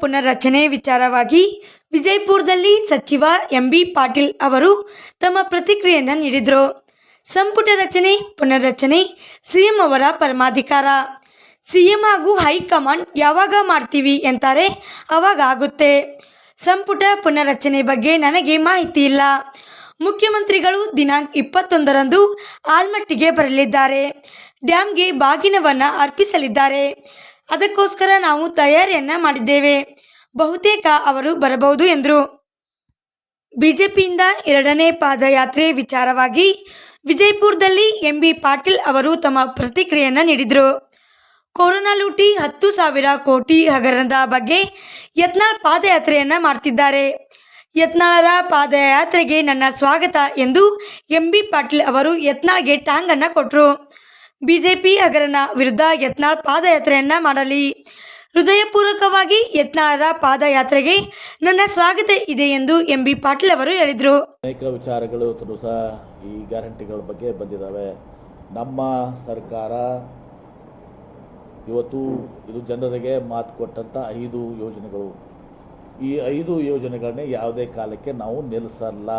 ಪುನರ್ರಚನೆ ವಿಚಾರವಾಗಿ ವಿಜಯಪುರದಲ್ಲಿ ಸಚಿವ ಎಂಬಿ ಪಾಟೀಲ್ ಅವರು ತಮ್ಮ ಪ್ರತಿಕ್ರಿಯೆಯನ್ನು ನೀಡಿದರು. ಸಂಪುಟ ರಚನೆ, ಪುನರ್ರಚನೆ, ಸಿಎಂ ಅವರ ಪರಮಾಧಿಕಾರ. ಸಿಎಂ ಹಾಗೂ ಹೈಕಮಾಂಡ್ ಯಾವಾಗ ಮಾಡ್ತೀವಿ ಅಂತಾರೆ ಅವಾಗ ಆಗುತ್ತೆ. ಸಂಪುಟ ಪುನರ್ರಚನೆ ಬಗ್ಗೆ ನನಗೆ ಮಾಹಿತಿ ಇಲ್ಲ. ಮುಖ್ಯಮಂತ್ರಿಗಳು ದಿನಾಂಕ ಇಪ್ಪತ್ತೊಂದರಂದು ಆಲ್ಮಟ್ಟಿಗೆ ಬರಲಿದ್ದಾರೆ. ಡ್ಯಾಮ್ಗೆ ಬಾಗಿನವನ್ನು ಅರ್ಪಿಸಲಿದ್ದಾರೆ. ಅದಕ್ಕೋಸ್ಕರ ನಾವು ತಯಾರಿಯನ್ನ ಮಾಡಿದ್ದೇವೆ. ಬಹುತೇಕ ಅವರು ಬರಬಹುದು ಎಂದರು. ಬಿಜೆಪಿಯಿಂದ ಎರಡನೇ ಪಾದಯಾತ್ರೆ ವಿಚಾರವಾಗಿ ವಿಜಯಪುರದಲ್ಲಿ ಎಂಬಿ ಪಾಟೀಲ್ ಅವರು ತಮ್ಮ ಪ್ರತಿಕ್ರಿಯೆಯನ್ನು ನೀಡಿದರು. ಕೊರೋನಾ ಲೂಟಿ ಹತ್ತು ಸಾವಿರ ಕೋಟಿ ಹಗರಣದ ಬಗ್ಗೆ ಯತ್ನಾಳ್ ಪಾದಯಾತ್ರೆಯನ್ನ ಮಾಡ್ತಿದ್ದಾರೆ. ಯತ್ನಾಳರ ಪಾದಯಾತ್ರೆಗೆ ನನ್ನ ಸ್ವಾಗತ ಎಂದು ಎಂಬಿ ಪಾಟೀಲ್ ಅವರು ಯತ್ನಾಳ್ಗೆ ಟಾಂಗನ್ನು ಕೊಟ್ಟರು ಬಿಜೆಪಿ ಹಗರಣ ವಿರುದ್ಧ ಯತ್ನಾಳ್ ಪಾದಯಾತ್ರೆಯನ್ನ ಮಾಡಲಿ. ಹೃದಯಪೂರ್ವಕವಾಗಿ ಯತ್ನಾಳರ ಪಾದಯಾತ್ರೆಗೆ ನನ್ನ ಸ್ವಾಗತ ಇದೆ ಎಂದು ಎಂಬಿ ಪಾಟೀಲ್ ಅವರು ಹೇಳಿದರು. ಅನೇಕ ವಿಚಾರಗಳು ಸಹ ಈ ಗ್ಯಾರಂಟಿಗಳ ಬಗ್ಗೆ ಬಂದಿದ್ದಾವೆ ನಮ್ಮ ಸರ್ಕಾರ ಇವತ್ತು ಇದು ಜನರಿಗೆ ಮಾತು ಕೊಟ್ಟಂಥ ಐದು ಯೋಜನೆಗಳು. ಈ ಐದು ಯೋಜನೆಗಳನ್ನೇ ಯಾವುದೇ ಕಾಲಕ್ಕೆ ನಾವು ನಿಲ್ಲಿಸಲ್ಲ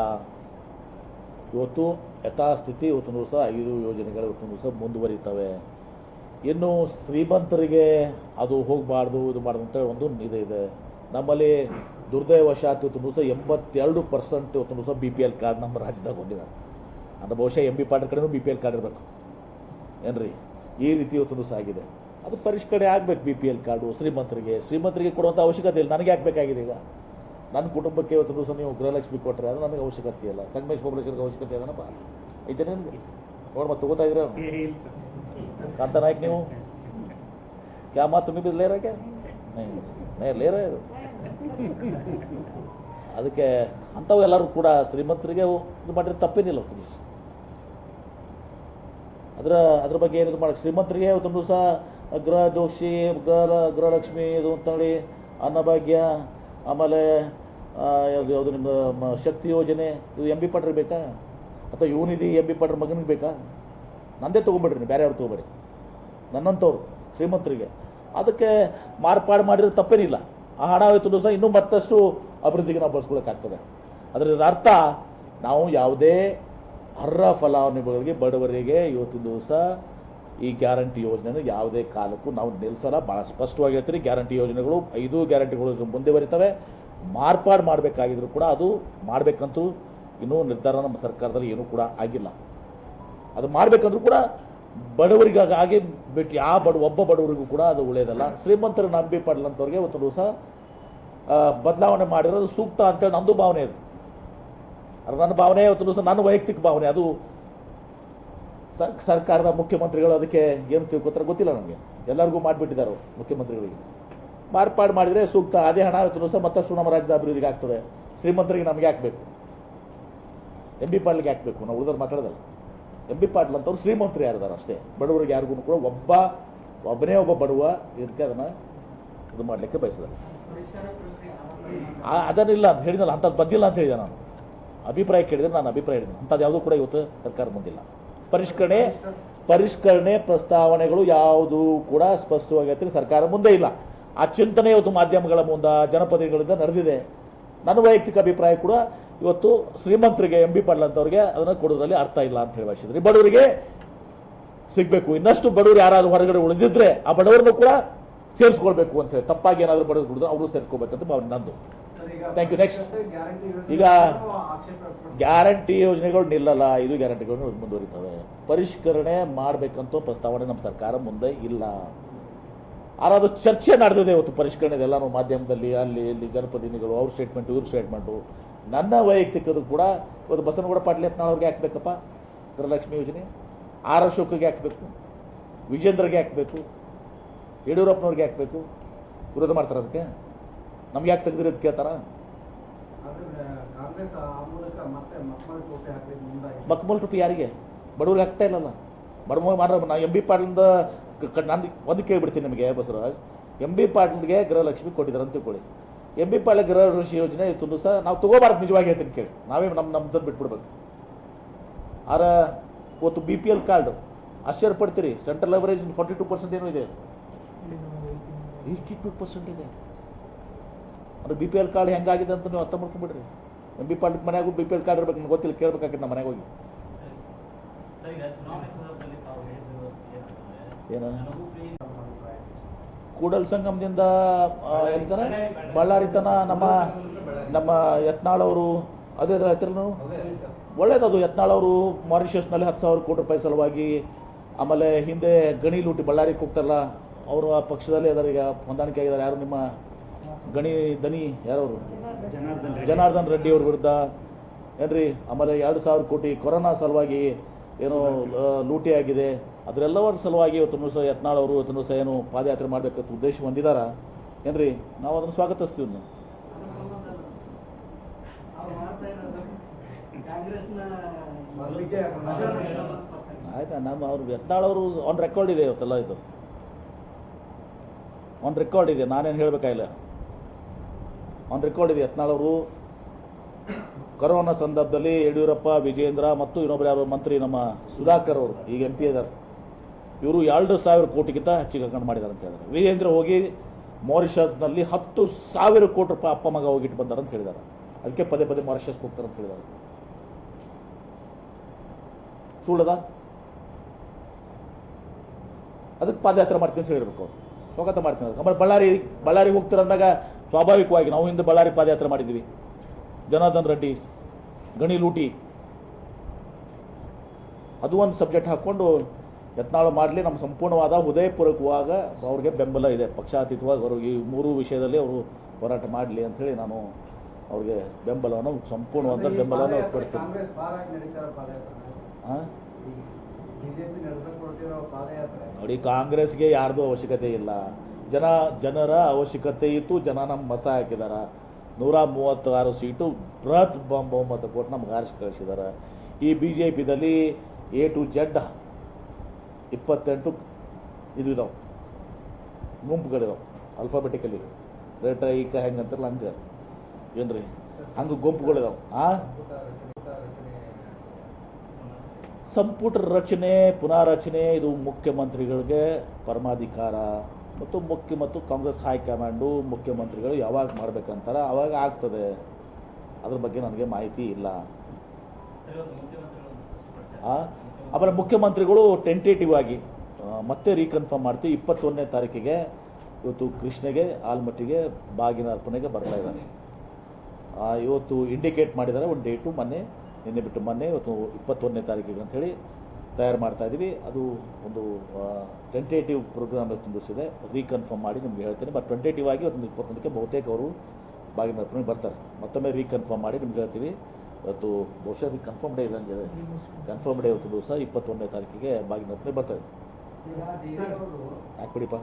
ಇವತ್ತು ಯಥಾಸ್ಥಿತಿ ಇವತ್ತು ದಿವಸ ಐದು ಯೋಜನೆಗಳು ಇವತ್ತು ದಿವಸ ಮುಂದುವರಿತವೆ. ಇನ್ನು ಶ್ರೀಮಂತರಿಗೆ ಅದು ಹೋಗಬಾರ್ದು, ಇದು ಮಾಡೋದು ಅಂತೇಳಿ ಒಂದು ಇದು ಇದೆ. ನಮ್ಮಲ್ಲಿ ದುರ್ದೈವಶಾತ್ ಇವತ್ತು ದಿವಸ ಎಂಬತ್ತೆರಡು ಪರ್ಸೆಂಟ್ ಇವತ್ತು ದಿವಸ ಬಿ ಪಿ ಎಲ್ ಕಾರ್ಡ್ ನಮ್ಮ ರಾಜ್ಯದಾಗ ಹೊಂದಿದ್ದಾರೆ ಅಂದರೆ ಬಹುಶಃ ಎಂ ಬಿ ಪಾಟೀಲ್ ಕಡೆಯೂ ಬಿ ಪಿ ಎಲ್ ಕಾರ್ಡ್ ಇರಬೇಕು. ಏನ್ರಿ? ಈ ರೀತಿ ಇವತ್ತು ದಿವಸ ಆಗಿದೆ. ಅದು ಪರಿಷ್ಕರಣೆ ಆಗಬೇಕು ಬಿ ಪಿ ಎಲ್ ಕಾರ್ಡು ಶ್ರೀಮಂತರಿಗೆ. ಶ್ರೀಮಂತರಿಗೆ ಕೊಡುವಂಥ ಅವಶ್ಯಕತೆ ಇಲ್ಲ. ನನಗೆ ಆಗಬೇಕಾಗಿದೆ ಈಗ? ನನ್ನ ಕುಟುಂಬಕ್ಕೆ ಇವತ್ತು ದಿವಸ ನೀವು ಗೃಹಲಕ್ಷ್ಮಿ ಕೊಟ್ಟರೆ ಅದು ನಮಗೆ ಅವಶ್ಯಕತೆ ಇಲ್ಲ. ಸಂಗಮೇಶ್ ಪಾಪ್ಯುಲೇಷನ್ಗೆ ಅವಶ್ಯಕತೆ ಇದೆ ಐತೆ ನಿಮಗೆ? ನೋಡಿ ಮತ್ತೆ ತಗೋತಾ ಇದ್ರೆ ಕಾಂತನಾಯ್ಕ ನೀವು? ಕ್ಯಾ ಮಾತು ತುಂಬಿ ಬಿದ್ದು ಲೇರಕ್ಕೆ ಲೇರ ಇದು. ಅದಕ್ಕೆ ಅಂಥವು ಎಲ್ಲರೂ ಕೂಡ ಶ್ರೀಮಂತರಿಗೆ ಇದು ಮಾಡಿದ್ರೆ ತಪ್ಪೇನಿಲ್ಲ ತುಂಬ ಅದರ ಅದ್ರ ಬಗ್ಗೆ ಏನಿದು ಮಾಡಕ್ಕೆ? ಶ್ರೀಮಂತರಿಗೆ ತುಂಬ ದಿವಸ ಗೃಹ ಜೋಶಿ ಗೃಹ ಗೃಹಲಕ್ಷ್ಮಿ ಇದು ಅಂತ ಹೇಳಿ ಅನ್ನಭಾಗ್ಯ ಆಮೇಲೆ ಯಾವ್ದು ಯಾವುದು ನಿಮ್ಮ ಶಕ್ತಿ ಯೋಜನೆ, ಇದು ಎಂ ಬಿ ಪಾಟ್ರಿಗೆ ಬೇಕಾ? ಅಥವಾ ಯುವನಿಧಿ ಎಂ ಬಿ ಪಾಟ್ರ ಮಗನಿಗೆ ಬೇಕಾ? ನಂದೇ ತೊಗೊಂಬಿಡ್ರಿ ಬೇರೆ ಅವ್ರು ತೊಗೊಬೇಡಿ. ನನ್ನಂಥವ್ರು ಶ್ರೀಮಂತರಿಗೆ. ಅದಕ್ಕೆ ಮಾರ್ಪಾಡು ಮಾಡಿದರೆ ತಪ್ಪೇನಿಲ್ಲ. ಆ ಹಣ ಹೋಯ್ತು ದಿವಸ ಇನ್ನೂ ಮತ್ತಷ್ಟು ಅಭಿವೃದ್ಧಿಗೆ ನಾವು ಬಳಸ್ಕೊಳಕ್ಕಾಗ್ತದೆ ಅದರ ಅರ್ಥ, ನಾವು ಯಾವುದೇ ಅರ್ಹ ಫಲಾನುಭವಿಗಳಿಗೆ ಬಡವರಿಗೆ ಇವತ್ತಿನ ದಿವಸ ಈ ಗ್ಯಾರಂಟಿ ಯೋಜನೆಯನ್ನು ಯಾವುದೇ ಕಾಲಕ್ಕೂ ನಾವು ನಿಲ್ಲಿಸಲ್ಲ ಭಾಳ ಸ್ಪಷ್ಟವಾಗಿ ಹೇಳ್ತೀನಿ, ಗ್ಯಾರಂಟಿ ಯೋಜನೆಗಳು, ಐದು ಗ್ಯಾರಂಟಿಗಳು ಮುಂದೆ ಬರೀತವೆ. ಮಾರ್ಪಾಡು ಮಾಡಬೇಕಾಗಿದ್ರು ಕೂಡ ಅದು ಮಾಡಬೇಕಂತೂ ಇನ್ನೂ ನಿರ್ಧಾರ ನಮ್ಮ ಸರ್ಕಾರದಲ್ಲಿ ಏನೂ ಕೂಡ ಆಗಿಲ್ಲ. ಅದು ಮಾಡಬೇಕಂದ್ರೂ ಕೂಡ ಬಡವರಿಗಾಗಿ ಬಿಟ್ಟು ಯಾವ ಬಡ, ಒಬ್ಬ ಬಡವರಿಗೂ ಕೂಡ ಅದು ಒಳ್ಳೆಯದಲ್ಲ ಶ್ರೀಮಂತರ ನಂಬಿ ಪಡ್ಲಂಥವ್ರಿಗೆ ಒಂದು ದಿವಸ ಬದಲಾವಣೆ ಮಾಡಿರೋದು ಸೂಕ್ತ ಅಂತೇಳಿ ನಂದು ಭಾವನೆ ಅದು. ಅದು ನನ್ನ ಭಾವನೆ ಒಂದು ದಿವಸ ನನ್ನ ವೈಯಕ್ತಿಕ ಭಾವನೆ. ಅದು ಸರ್, ಸರ್ಕಾರದ ಮುಖ್ಯಮಂತ್ರಿಗಳು ಅದಕ್ಕೆ ಏನು ತಿಳ್ಕೊತಾರೆ ಗೊತ್ತಿಲ್ಲ ನನಗೆ. ಎಲ್ಲರಿಗೂ ಮಾಡಿಬಿಟ್ಟಿದ್ದಾರೆ ಮುಖ್ಯಮಂತ್ರಿಗಳಿಗೆ. ಮಾರ್ಪಾಡು ಮಾಡಿದರೆ ಸೂಕ್ತ. ಅದೇ ಹಣ ಇವತ್ತು ಸಹ ಮತ್ತಷ್ಟು ನಮ್ಮ ರಾಜ್ಯದ ಅಭಿವೃದ್ಧಿಗೆ ಆಗ್ತದೆ. ಶ್ರೀಮಂತರಿಗೆ ನಮಗೆ ಹಾಕಬೇಕು ಎಂ ಬಿ ಪಾಟ್ಲಿಗೆ ಹಾಕಬೇಕು ನಾವು ಉಳಿದವ್ರು ಮಾತಾಡೋದಲ್ಲ. ಎಂ ಬಿ ಪಾಟ್ಲ್ ಅಂತವ್ರು ಶ್ರೀಮಂತರು ಯಾರಿದ್ದಾರೆ ಅಷ್ಟೇ. ಬಡವರಿಗೆ ಯಾರಿಗೂ ಕೂಡ ಒಬ್ಬ, ಒಬ್ಬನೇ ಒಬ್ಬ ಬಡವ ಇದಕ್ಕೆ ಅದನ್ನು ಇದು ಮಾಡಲಿಕ್ಕೆ ಬಯಸಿದ್ದಾರೆ. ಅದನ್ನಿಲ್ಲ ಅಂತ ಹೇಳಿದಲ್ಲ ಅಂಥದ್ದು ಬಂದಿಲ್ಲ ಅಂತ ಹೇಳಿದೆ ನಾನು. ಅಭಿಪ್ರಾಯ ಕೇಳಿದರೆ ನಾನು ಅಭಿಪ್ರಾಯ ಹೇಳಿದೆ ಅಂಥದ್ದು ಯಾವುದೂ ಕೂಡ ಇವತ್ತು ಸರ್ಕಾರ ಮುಂದಿಲ್ಲ. ಪರಿಷ್ಕರಣೆ ಪರಿಷ್ಕರಣೆ ಪ್ರಸ್ತಾವನೆಗಳು ಯಾವುದೂ ಕೂಡ ಸ್ಪಷ್ಟವಾಗಿ ಸರ್ಕಾರ ಮುಂದೆ ಇಲ್ಲ. ಆ ಚಿಂತನೆ ಇವತ್ತು ಮಾಧ್ಯಮಗಳ ಮುಂದೆ ಜನಪದಗಳಿಂದ ನಡೆದಿದೆ. ನನ್ನ ವೈಯಕ್ತಿಕ ಅಭಿಪ್ರಾಯ ಕೂಡ ಇವತ್ತು ಶ್ರೀಮಂತರಿಗೆ ಎಂ ಬಿ ಅಂತವ್ರಿಗೆ ಅದನ್ನು ಕೊಡೋದ್ರಲ್ಲಿ ಅರ್ಥ ಇಲ್ಲ ಅಂತ ಹೇಳಿ ಭಾಷಿದ್ರಿ ಬಡವರಿಗೆ ಸಿಗಬೇಕು. ಇನ್ನಷ್ಟು ಬಡವರು ಯಾರಾದರೂ ಹೊರಗಡೆ ಉಳಿದಿದ್ರೆ ಆ ಬಡವರನ್ನು ಕೂಡ ಸೇರಿಸ್ಕೊಳ್ಬೇಕು ಅಂತ ಹೇಳಿ. ತಪ್ಪಾಗಿ ಏನಾದರೂ ಬಡವರು ದುಡಿದ್ರೆ ಅವರು ಸೇರಿಸ್ಕೋಬೇಕಂತ ಭಾವನೆ ನಂದು. ಥ್ಯಾಂಕ್ ಯು ನೆಕ್ಸ್ಟ್ ಈಗ ಗ್ಯಾರಂಟಿ ಯೋಜನೆಗಳು ನಿಲ್ಲಲ್ಲ. ಇದು ಗ್ಯಾರಂಟಿಗಳು ಮುಂದುವರಿತವೆ. ಪರಿಷ್ಕರಣೆ ಮಾಡಬೇಕಂತ ಪ್ರಸ್ತಾವನೆ ನಮ್ಮ ಸರ್ಕಾರ ಮುಂದೆ ಇಲ್ಲ. ಅದು ಚರ್ಚೆ ನಡೆದಿದೆ ಇವತ್ತು ಪರಿಷ್ಕರಣೆ ಎಲ್ಲನೂ ಮಾಧ್ಯಮದಲ್ಲಿ ಅಲ್ಲಿ ಇಲ್ಲಿ ಜನಪ್ರತಿನಿಧಿಗಳು ಅವ್ರ ಸ್ಟೇಟ್ಮೆಂಟು ಇವ್ರ ಸ್ಟೇಟ್ಮೆಂಟು ನನ್ನ ವೈಯಕ್ತಿಕದು ಕೂಡ ಇವತ್ತು ಬಸವನಗೌಡ ಪಾಟೀಲ್ ಯತ್ನಾಳ್ ಹಾಕ್ಬೇಕಪ್ಪ. ಗೃಹಲಕ್ಷ್ಮಿ ಯೋಜನೆ. ಆರ್ ಅಶೋಕ್ಗೆ ಹಾಕಬೇಕು. ವಿಜೇಂದ್ರಗೆ ಹಾಕಬೇಕು. ಯಡಿಯೂರಪ್ಪನವ್ರಿಗೆ ಹಾಕಬೇಕು. ವಿರೋಧ ಮಾಡ್ತಾರೆ ಅದಕ್ಕೆ? ನಮ್ಗೆ ಯಾಕೆ ತೆಗೆದಿರಿ ಅಂತ ಕೇಳ್ತಾರ ಮಕ್ಮಲ್ ರೂಪಿ ಯಾರಿಗೆ? ಬಡವ್ರಿಗೆ ಹಾಕ್ತಾ ಇಲ್ಲಲ್ಲ. ಬಡವ ಮಾಡ ನಾ ಎಂ ಬಿ ಪಾಟೀಲಿಂದ ನಾನು ಒಂದು ಕೇಳಿಬಿಡ್ತೀನಿ ನಿಮಗೆ ಬಸವರಾಜ್ ಎಂ ಬಿ ಪಾಟೀಲ್ಗೆ ಗೃಹಲಕ್ಷ್ಮಿ ಕೊಟ್ಟಿದ್ದಾರೆ ಅಂತ ತಿಳ್ಕೊಳ್ಳಿ ಎಂ ಬಿ ಗೃಹ ಋಷಿ ಯೋಜನೆ ಇತ್ತು ಸಹ ನಾವು ತಗೋಬಾರ್ದು ನಿಜವಾಗಿ ಹೇಳ್ತೀನಿ ಕೇಳಿ ನಾವೇ ನಮ್ಮ ನಮ್ಮದನ್ನು ಬಿಟ್ಬಿಡ್ಬೇಕು ಆರ ಇವತ್ತು ಬಿ ಪಿ ಎಲ್ ಕಾರ್ಡು ಆಶ್ಚರ್ಯ ಪಡ್ತೀರಿ central average forty two percent ಏನೋ ಇದೆ ಏಯ್ಟಿ ಟು ಪರ್ಸೆಂಟ್ ಇದೆ ಅಂದ್ರೆ ಬಿ ಪಿ ಎಲ್ ಕಾರ್ಡ್ ಹೆಂಗಾಗಿದೆ ಅಂತ ನೀವು ಅರ್ಥ ಮಾಡ್ಕೊಂಬಿಡ್ರಿ ಎಂ ಬಿ ಪಾರ್ಟಿ ಮನೆಗೂ ಬಿ ಪಿ ಎಲ್ ಕಾರ್ಡ್ ಇರ್ಬೇಕು ನನಗೆ ಗೊತ್ತಿಲ್ಲ ಕೇಳ್ಬೇಕಾಗಿತ್ತು ನಮ್ಮ ಮನೆಗೆ ಹೋಗಿ ಏನು ಕೂಡಲ್ ಸಂಗಮದಿಂದ ಹೇಳ್ತಾರೆ? ಬಳ್ಳಾರಿ ತನ ನಮ್ಮ ನಮ್ಮ ಯತ್ನಾಳವರು ಅದೇ ಹತ್ತಿರ ಒಳ್ಳೇದದು ಯತ್ನಾಳವರು ಮಾರಿಷಿಯಸ್ನಲ್ಲಿ ಹತ್ತು ಸಾವಿರ ಕೋಟಿ ರೂಪಾಯಿ ಸಲುವಾಗಿ ಆಮೇಲೆ ಹಿಂದೆ ಗಣಿ ಲೂಟಿ ಬಳ್ಳಾರಿಗೆ ಹೋಗ್ತಾರಲ್ಲ, ಅವರು ಆ ಪಕ್ಷದಲ್ಲಿ ಅದರ ಈಗ ಹೊಂದಾಣಿಕೆ ಆಗಿದ್ದಾರೆ. ಯಾರು ನಿಮ್ಮ ಗಣಿ ದನಿ, ಯಾರವರು? ಜನಾರ್ದನ್ ರೆಡ್ಡಿ ಅವ್ರ ವಿರುದ್ಧ. ಏನ್ರಿ, ಆಮೇಲೆ ಎರಡು ಸಾವಿರ ಕೋಟಿ ಕೊರೋನಾ ಸಲುವಾಗಿ ಏನೋ ಲೂಟಿ ಆಗಿದೆ. ಅದರೆಲ್ಲವರ ಸಲುವಾಗಿ ಇವತ್ತು ದಿವಸ ಯತ್ನಾಳ್ ಅವರು, ಇವತ್ತು ಏನು ಪಾದಯಾತ್ರೆ ಮಾಡಬೇಕಂತ ಉದ್ದೇಶ ಹೊಂದಿದಾರ? ಏನ್ರಿ? ನಾವು ಅದನ್ನು ಸ್ವಾಗತಿಸ್ತೀವಿ ನಾವು ಆಯ್ತಾ, ನಮ್ಮ ಅವ್ರು ಯತ್ನಾಳ್ ಅವರು ಆನ್ ರೆಕಾರ್ಡ್ ಇದೆ ಇವತ್ತೆಲ್ಲ ಇದು. ಆನ್ ರೆಕಾರ್ಡ್ ಇದೆ, ನಾನೇನು ಹೇಳಬೇಕಾಗಿಲ್ಲ ಆನ್ ರೆಕಾರ್ಡ್ ಇದೆ ಯತ್ನಾಳ್ ಅವರು. ಕೊರೋನಾ ಸಂದರ್ಭದಲ್ಲಿ ಯಡಿಯೂರಪ್ಪ ವಿಜೇಂದ್ರ ಮತ್ತು ಇನ್ನೊಬ್ಬರು ಯಾರು ಮಂತ್ರಿ ನಮ್ಮ ಸುಧಾಕರ್ ಅವರು, ಈಗ ಎಂ ಪಿ ಇದ್ದಾರೆ ಇವರು ಎರಡು ಸಾವಿರ ಕೋಟಿಗಿಂತ ಹೆಚ್ಚಿಗೆ ಹಾಕೊಂಡು ಮಾಡಿದ್ದಾರೆ ಅಂತ ಹೇಳಿದ್ರು ವೀರೇಂದ್ರ ಹೋಗಿ ಮಾರಿಷಸ್ನಲ್ಲಿ ಹತ್ತು ಸಾವಿರ ಕೋಟಿ ರೂಪಾಯಿ ಅಪ್ಪ ಮಗ ಹೋಗಿಟ್ಟು ಬಂದಾರೆ ಅಂತ ಹೇಳಿದ್ದಾರೆ. ಅದಕ್ಕೆ ಪದೇ ಪದೇ ಮಾರಿಷಸ್ಗೆ ಹೋಗ್ತಾರೆ ಅಂತ ಹೇಳಿದ್ದಾರೆ. ಸುಳ್ಳದ? ಅದಕ್ಕೆ ಪಾದಯಾತ್ರೆ ಮಾಡ್ತೀನಿ ಅಂತ ಹೇಳಿರ್ಬೇಕು ಅವ್ರು. ಸ್ವಾಗತ ಮಾಡ್ತೀನಿ. ಆಮೇಲೆ ಬಳ್ಳಾರಿ ಬಳ್ಳಾರಿಗೆ ಹೋಗ್ತಾರೆ ಅಂದಾಗ ಸ್ವಾಭಾವಿಕವಾಗಿ ನಾವು ಹಿಂದೆ ಬಳ್ಳಾರಿ ಪಾದಯಾತ್ರೆ ಮಾಡಿದ್ವಿ ಜನಾರ್ದನ್ ರೆಡ್ಡಿ, ಗಣಿ ಲೂಟಿ. ಅದು ಒಂದು ಸಬ್ಜೆಕ್ಟ್ ಹಾಕ್ಕೊಂಡು ಯತ್ನಾಳು ಮಾಡಲಿ ನಮ್ಮ ಸಂಪೂರ್ಣವಾದ ಹೃದಯಪೂರ್ವಕವಾಗ ಅವ್ರಿಗೆ ಬೆಂಬಲ ಇದೆ. ಪಕ್ಷಾತೀತವಾಗಿ ಅವರು ಈ ಮೂರು ವಿಷಯದಲ್ಲಿ ಅವರು ಹೋರಾಟ ಮಾಡಲಿ ಅಂಥೇಳಿ ನಾನು ಅವ್ರಿಗೆ ಬೆಂಬಲವನ್ನು ಸಂಪೂರ್ಣವಾದ ಬೆಂಬಲವನ್ನು ಕೊಡ್ತೀನಿ. ನೋಡಿ ಕಾಂಗ್ರೆಸ್ಗೆ ಯಾರ್ದು ಅವಶ್ಯಕತೆ ಇಲ್ಲ. ಜನ ಜನರ ಅವಶ್ಯಕತೆ ಇತ್ತು ಜನ ನಮ್ಮ ಮತ ಹಾಕಿದಾರ. ನೂರ ಮೂವತ್ತಾರು ಸೀಟು ಬೃಹತ್ ಬ- ಬಹುಮತ ಕೊಟ್ಟು ನಮ್ಗೆ ಆರಿಸಿ ಕಳಿಸಿದ್ದಾರೆ ಈ ಬಿ ಜೆ ಪಿದಲ್ಲಿ ಎ ಟು ಜೆಡ್ ಇಪ್ಪತ್ತೆಂಟು ಇದು ಇದಾವೆ. ಗುಂಪುಗಳಿದಾವೆ ಅಲ್ಫಾಬೆಟಿಕಲಿ ರೇಟ್ರ ಈಕ ಹೆಂಗೆ ಅಂತಾರಲ್ಲ ಹಂಗೆ. ಏನ್ರಿ? ಹಂಗೆ ಗುಂಪುಗಳಿದಾವೆ. ಆ? ಸಂಪುಟ ರಚನೆ, ಪುನಾರಚನೆ, ಇದು ಮುಖ್ಯಮಂತ್ರಿಗಳಿಗೆ ಪರಮಾಧಿಕಾರ ಮತ್ತು ಮುಖ್ಯ ಮತ್ತು ಕಾಂಗ್ರೆಸ್ ಹೈಕಮಾಂಡು ಮುಖ್ಯಮಂತ್ರಿಗಳು ಯಾವಾಗ ಮಾಡ್ಬೇಕಂತಾರ ಅವಾಗ ಆಗ್ತದೆ. ಅದ್ರ ಬಗ್ಗೆ ನನಗೆ ಮಾಹಿತಿ ಇಲ್ಲ. ಆಮೇಲೆ ಮುಖ್ಯಮಂತ್ರಿಗಳು ಟೆಂಟೇಟಿವ್ ಆಗಿ ಮತ್ತೆ ರೀಕನ್ಫರ್ಮ್ ಮಾಡ್ತೀವಿ. ಇಪ್ಪತ್ತೊಂದನೇ ತಾರೀಕಿಗೆ ಇವತ್ತು ಕೃಷ್ಣಗೆ, ಆಲ್ಮಟ್ಟಿಗೆ ಬಾಗಿನ ಅರ್ಪಣೆಗೆ ಬರ್ತಾ ಇದ್ದಾರೆ. ಇವತ್ತು ಇಂಡಿಕೇಟ್ ಮಾಡಿದ್ದಾರೆ ಒಂದು ಡೇಟು ಮೊನ್ನೆ, ನಿನ್ನೆ ಬಿಟ್ಟು ಮೊನ್ನೆ ಇವತ್ತು ಇಪ್ಪತ್ತೊಂದನೇ ತಾರೀಕಿಗೆ ಅಂಥೇಳಿ ತಯಾರು ಮಾಡ್ತಾ ಇದ್ದೀವಿ. ಅದು ಒಂದು ಟೆಂಟೇಟಿವ್ ಪ್ರೋಗ್ರಾಮ್ ತುಂಬಿಸಿದೆ. ರೀಕನ್ಫರ್ಮ್ ಮಾಡಿ ನಿಮ್ಗೆ ಹೇಳ್ತೀನಿ. ಬಟ್ ಟೆಂಟೇಟಿವ್ ಆಗಿ ಒಂದು ಇಪ್ಪತ್ತೊಂದಕ್ಕೆ ಬಹುತೇಕ ಅವರು ಬಾಗಿನ ಅರ್ಪಣೆಗೆ ಬರ್ತಾರೆ. ಮತ್ತೊಮ್ಮೆ ರೀಕನ್ಫರ್ಮ್ ಮಾಡಿ ನಿಮ್ಗೆ ಹೇಳ್ತೀವಿ. ಇವತ್ತು ಬಹುಶಃ ಅದಕ್ಕೆ ಕನ್ಫರ್ಮ್ ಡೇ ಇದಂಗೆ ಕನ್ಫರ್ಮ್ ಡೇ ಇವತ್ತು ದಿವಸ ಇಪ್ಪತ್ತೊಂದನೇ ತಾರೀಕಿಗೆ ಬಾಗಿನ ಬರ್ತಾ ದೇವೇಗೌಡರು ಹಾಕ್ಬಿಡಿಪ್ಪ.